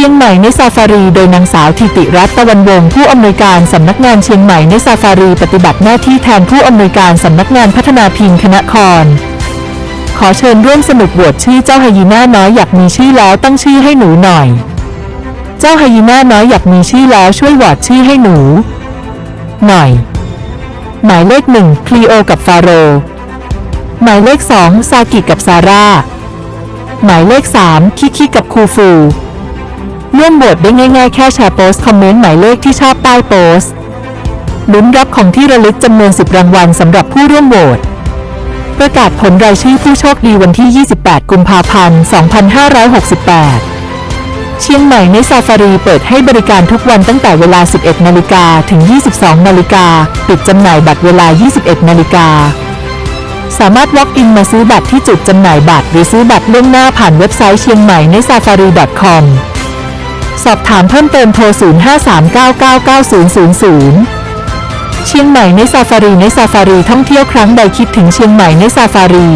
ชียงใหม่ในซาฟารี โดยนางสาวธิติรัตน์ตะวันวงศ์ผู้อำนวยการสำนักงานเชียงใหม่ในซาฟารี ปฏิบัติหน้าที่แทนผู้อำนวยการสำนักงานพัฒนาพิงคณะคร ขอเชิญร่วมสนุกโหวตชื่อเจ้าไฮยีน่าน้อยอยากมีชื่อแล้วตั้งชื่อให้หนูหน่อย เจ้าไฮยีน่าน้อยอยากมีชื่อแล้วช่วยโหวตชื่อให้หนู หน่อย หมายเลขหนึ่งคลีโอกับฟาโรห์หมายเลขสองซากิกับซาร่าหมายเลขสามคิคิกับคูฟู ร่วมโหวตได้ง่ายๆ แค่แชร์โพสต์คอมเมนต์หมายเลขที่ชอบใต้โพสต์ลุ้นรับของที่ระลึกจำนวน 10 รางวัลสำหรับผู้ร่วมโหวตประกาศผลรายชื่อผู้โชคดีวันที่ 28 กุมภาพันธ์ 2568 เชียงใหม่ในซาฟารีเปิดให้บริการทุกวันตั้งแต่เวลา 11 นาฬิกาถึง 22 นาฬิกา ปิดจำหน่ายบัตรเวลา 21 นาฬิกา สามารถ walk in มาซื้อบัตรที่จุดจำหน่ายบัตรหรือซื้อบัตรล่วงหน้าผ่านเว็บไซต์เชียงใหม่ใน safari.com สอบถามเพิ่มเติมโทร 0539999000 เชียงใหม่ในซาฟารีในซาฟารีท่องเที่ยวครั้งใดคิดถึงเชียงใหม่ในซาฟารี